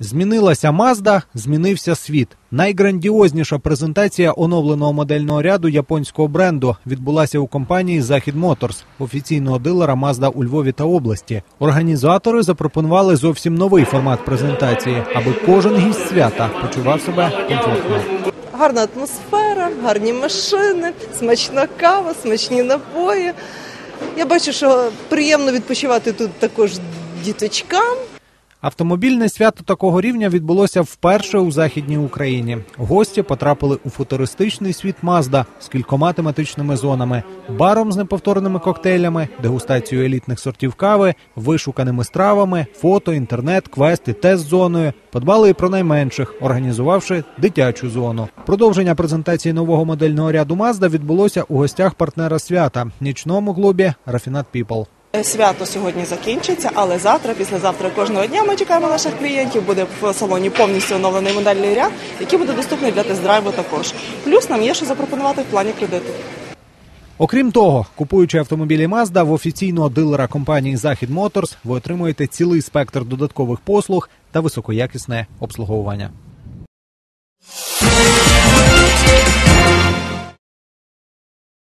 Змінилася Мазда, змінився світ. Найграндіозніша презентація оновленого модельного ряду японського бренду відбулася у компанії Захід Моторс, офіційного дилера Мазда у Львові та області. Організатори запропонували зовсім новий формат презентації, аби кожен гість свята почував себе комфортно. Гарна атмосфера, гарні машини, смачна кава, смачні напої. Я бачу, що приємно відпочивати тут також діточкам. Автомобільне свято такого рівня відбулося вперше у західній Україні. Гості потрапили у футуристичний світ Мазда з кількома тематичними зонами, баром з неповторними коктейлями, дегустацією елітних сортів кави, вишуканими стравами, фото, інтернет, квест і тест-зоною. Подбали і про найменших, організувавши дитячу зону. Продовження презентації нового модельного ряду Мазда відбулося у гостях партнера свята нічному клубі Рафінат Піпл. Свято сьогодні закінчиться, але завтра, післязавтра кожного дня ми чекаємо наших клієнтів. Буде в салоні повністю оновлений модельний ряд, який буде доступний для тест-драйву також. Плюс нам є що запропонувати в плані кредиту. Окрім того, купуючи автомобілі Mazda в офіційного дилера компанії Захід Моторс, ви отримуєте цілий спектр додаткових послуг та високоякісне обслуговування.